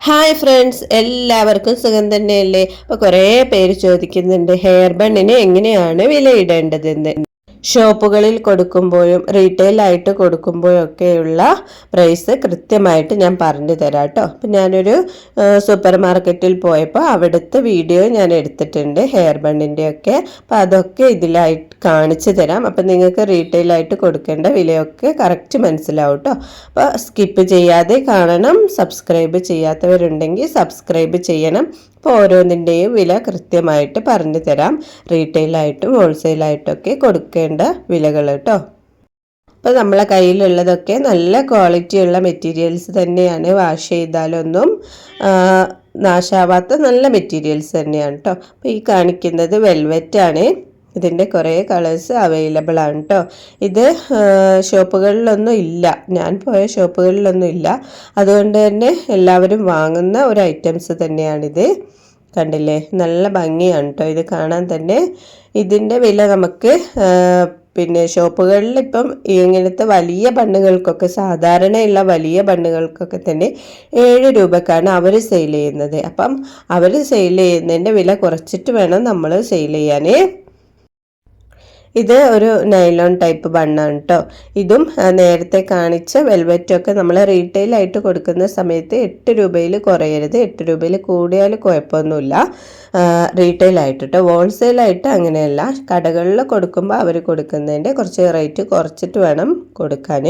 Hi friends എല്ലാവർക്കും സുഖം തന്നെയല്ലേ? അപ്പോൾ കുറേ പേര് ചോദിക്കുന്നുണ്ട് ഹെയർ ബണ്ണിന് എങ്ങനെയാണ് വിലയിടേണ്ടതെന്ന്? ഷോപ്പുകളിൽ കൊടുക്കുമ്പോഴും റീറ്റെയിൽ ആയിട്ട് കൊടുക്കുമ്പോഴും ഒക്കെയുള്ള പ്രൈസ് കൃത്യമായിട്ട് ഞാൻ പറഞ്ഞു തരാം കേട്ടോ അപ്പം ഞാനൊരു സൂപ്പർ മാർക്കറ്റിൽ പോയപ്പോൾ അവിടുത്തെ വീഡിയോ ഞാൻ എടുത്തിട്ടുണ്ട് ഹെയർ ബണ്ണിന്റെയൊക്കെ അപ്പോൾ അതൊക്കെ ഇതിലായിട്ട് കാണിച്ചു തരാം. അപ്പം നിങ്ങൾക്ക് റീറ്റെയിലായിട്ട് കൊടുക്കേണ്ട വിലയൊക്കെ കറക്റ്റ് മനസ്സിലാവും കേട്ടോ അപ്പോൾ സ്കിപ്പ് ചെയ്യാതെ കാണണം സബ്സ്ക്രൈബ് ചെയ്യാത്തവരുണ്ടെങ്കിൽ സബ്സ്ക്രൈബ് ചെയ്യണം. അപ്പോൾ ഓരോന്നിന്റെയും വില കൃത്യമായിട്ട് പറഞ്ഞു തരാം. റീറ്റെയിലായിട്ടും ഹോൾസെയിലായിട്ടൊക്കെ കൊടുക്കേണ്ട വിലകൾ കേട്ടോ അപ്പോൾ നമ്മളെ കയ്യിലുള്ളതൊക്കെ നല്ല ക്വാളിറ്റിയുള്ള മെറ്റീരിയൽസ് തന്നെയാണ് വാഷ് ചെയ്താലൊന്നും നാശാവാത്ത നല്ല മെറ്റീരിയൽസ് തന്നെയാണ് കേട്ടോ അപ്പോൾ ഈ കാണിക്കുന്നത് വെൽവെറ്റ് ആണ്. ഇതിന്റെ കുറേ കളേഴ്സ് അവൈലബിൾ ആണ് കേട്ടോ ഇത് ഷോപ്പുകളിലൊന്നും ഇല്ല. ഞാൻ പോയ ഷോപ്പുകളിലൊന്നും ഇല്ല. അതുകൊണ്ട് തന്നെ എല്ലാവരും വാങ്ങുന്ന ഒരു ഐറ്റംസ് തന്നെയാണിത്. കണ്ടില്ലേ? നല്ല ഭംഗിയാണ് കേട്ടോ ഇത് കാണാൻ തന്നെ ഇതിന്റെ വില നമുക്ക് പിന്നെ ഷോപ്പുകളിൽ ഇപ്പം ഇങ്ങനത്തെ വലിയ ബണ്ണുകൾക്കൊക്കെ സാധാരണയുള്ള വലിയ ബണ്ണുകൾക്കൊക്കെ തന്നെ ഏഴ് രൂപക്കാണ് അവർ സെയിൽ ചെയ്യുന്നത്. അപ്പം അവർ സെയിൽ ചെയ്യുന്നതിന്റെ വില കുറച്ചിട്ട് വേണം നമ്മൾ സെയിൽ ചെയ്യാൻ. ഇത് ഒരു നൈലോൺ ടൈപ്പ് ബണ്ണാണ് കേട്ടോ ഇതും നേരത്തെ കാണിച്ച വെൽവെറ്റൊക്കെ നമ്മൾ റീറ്റെയിൽ ആയിട്ട് കൊടുക്കുന്ന സമയത്ത് എട്ട് രൂപയിൽ കുറയരുത്. എട്ട് രൂപയിൽ കൂടിയാൽ കുഴപ്പമൊന്നുമില്ല. റീറ്റെയിൽ ആയിട്ട് കേട്ടോ ഹോൾസെയിലായിട്ട് അങ്ങനെയല്ല. കടകളിൽ കൊടുക്കുമ്പോൾ അവർ കൊടുക്കുന്നതിന്റെ കുറച്ച് റേറ്റ് കുറച്ചിട്ട് വേണം കൊടുക്കാൻ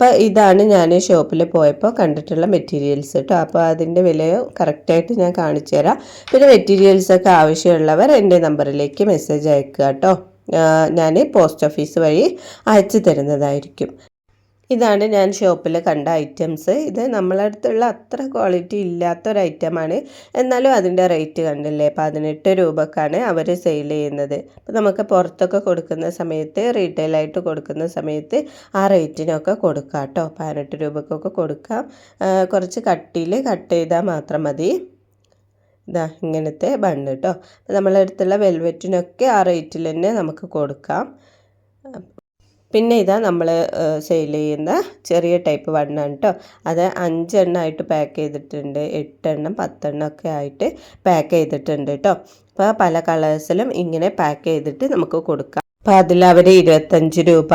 അപ്പോൾ ഇതാണ് ഞാൻ ഷോപ്പിൽ പോയപ്പോൾ കണ്ടിട്ടുള്ള മെറ്റീരിയൽസ് കേട്ടോ അപ്പോൾ അതിന്റെ വില കറക്റ്റായിട്ട് ഞാൻ കാണിച്ചു തരാം പിന്നെ മെറ്റീരിയൽസൊക്കെ ആവശ്യമുള്ളവർ എന്റെ നമ്പറിലേക്ക് മെസ്സേജ് അയക്കുക കേട്ടോ ഞാൻ പോസ്റ്റ് ഓഫീസ് വഴി അയച്ചു തരുന്നതായിരിക്കും. ഇതാണ് ഞാൻ ഷോപ്പിൽ കണ്ട ഐറ്റംസ് ഇത് നമ്മളടുത്തുള്ള അത്ര ക്വാളിറ്റി ഇല്ലാത്തൊരു ഐറ്റമാണ് എന്നാലും അതിന്റെ റേറ്റ് കണ്ടില്ലേ? പതിനെട്ട് രൂപക്കാണ് അവർ സെയിൽ ചെയ്യുന്നത്. അപ്പോൾ നമുക്ക് പുറത്തൊക്കെ കൊടുക്കുന്ന സമയത്ത് റീറ്റെയിലായിട്ട് കൊടുക്കുന്ന സമയത്ത് ആ റേറ്റിനൊക്കെ കൊടുക്കാം കേട്ടോ. പതിനെട്ട് രൂപക്കൊക്കെ കൊടുക്കാം. കുറച്ച് കട്ടിയിൽ കട്ട് ചെയ്താൽ മാത്രം മതി. ഇതാ ഇങ്ങനത്തെ ബണ്ണ് കേട്ടോ നമ്മളെ അടുത്തുള്ള വെൽവെറ്റിനൊക്കെ ആ റേറ്റിൽ തന്നെ നമുക്ക് കൊടുക്കാം. പിന്നെ ഇതാ നമ്മൾ സെയിൽ ചെയ്യുന്ന ചെറിയ ടൈപ്പ് വണ്ണാണ് കേട്ടോ അത് അഞ്ചെണ്ണമായിട്ട് പാക്ക് ചെയ്തിട്ടുണ്ട്. എട്ടെണ്ണം പത്തെണ്ണം ഒക്കെ ആയിട്ട് പാക്ക് ചെയ്തിട്ടുണ്ട് കേട്ടോ അപ്പോൾ പല കളേഴ്സിലും ഇങ്ങനെ പാക്ക് ചെയ്തിട്ട് നമുക്ക് കൊടുക്കാം. അപ്പോൾ അതിൽ അവർ ഇരുപത്തഞ്ച് രൂപ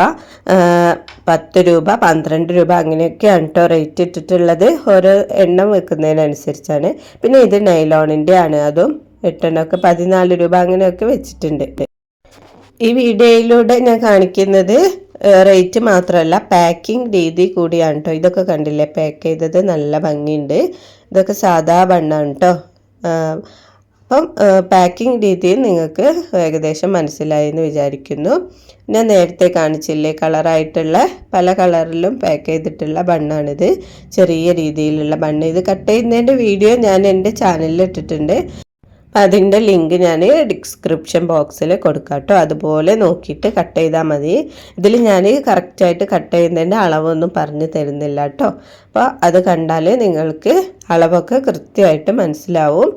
പത്ത് രൂപ പന്ത്രണ്ട് രൂപ അങ്ങനെയൊക്കെയാണ് കേട്ടോ റേറ്റ് ഇട്ടിട്ടുള്ളത്. ഓരോ എണ്ണം വെക്കുന്നതിനനുസരിച്ചാണ്. പിന്നെ ഇത് നൈലോണിന്റെ ആണ്. അതും എട്ടെണ്ണമൊക്കെ പതിനാല് രൂപ അങ്ങനെയൊക്കെ വെച്ചിട്ടുണ്ട്. ഈ വീഡിയോയിലൂടെ ഞാൻ കാണിക്കുന്നത് റേറ്റ് മാത്രമല്ല പാക്കിംഗ് രീതി കൂടിയാണ് കേട്ടോ ഇതൊക്കെ കണ്ടില്ലേ? പാക്ക് ചെയ്തത് നല്ല ഭംഗിയുണ്ട്. ഇതൊക്കെ സാധാ ബണ്ണാണ് കേട്ടോ അപ്പം പാക്കിംഗ് രീതി നിങ്ങൾക്ക് ഏകദേശം മനസ്സിലായി എന്ന് വിചാരിക്കുന്നു. ഞാൻ നേരത്തെ കാണിച്ചില്ലേ കളറായിട്ടുള്ള പല കളറിലും പാക്ക് ചെയ്തിട്ടുള്ള ബണ്ണാണിത്. ചെറിയ രീതിയിലുള്ള ബണ്ണ്. ഇത് കട്ട് ചെയ്യുന്നതിന്റെ വീഡിയോ ഞാൻ എന്റെ ചാനലിൽ ഇട്ടിട്ടുണ്ട്. അതിന്റെ ലിങ്ക് ഞാൻ ഡിസ്ക്രിപ്ഷൻ ബോക്സിൽ കൊടുക്കാം കേട്ടോ അതുപോലെ നോക്കിയിട്ട് കട്ട് ചെയ്താൽ മതി. ഇതിൽ ഞാൻ കറക്റ്റായിട്ട് കട്ട് ചെയ്യുന്നതിന്റെ അളവൊന്നും പറഞ്ഞു തരുന്നില്ല കേട്ടോ അപ്പോൾ അത് കണ്ടാൽ നിങ്ങൾക്ക് അളവൊക്കെ കൃത്യമായിട്ട് മനസ്സിലാവും.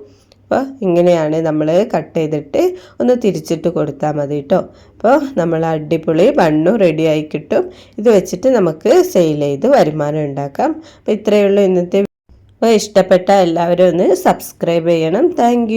അപ്പോൾ ഇങ്ങനെയാണ് നമ്മൾ കട്ട് ചെയ്തിട്ട് ഒന്ന് തിരിച്ചിട്ട് കൊടുത്താൽ മതി കേട്ടോ അപ്പോൾ നമ്മൾ അടിപൊളി ബണ്ണും റെഡി ആയി കിട്ടും. ഇത് വെച്ചിട്ട് നമുക്ക് സെയിൽ ചെയ്ത് വരുമാനം ഉണ്ടാക്കാം. അപ്പോൾ ഇത്രയേ ഉള്ളൂ ഇന്നത്തെ അപ്പോൾ ഇഷ്ടപ്പെട്ട എല്ലാവരും ഒന്ന് സബ്സ്ക്രൈബ് ചെയ്യണം. താങ്ക്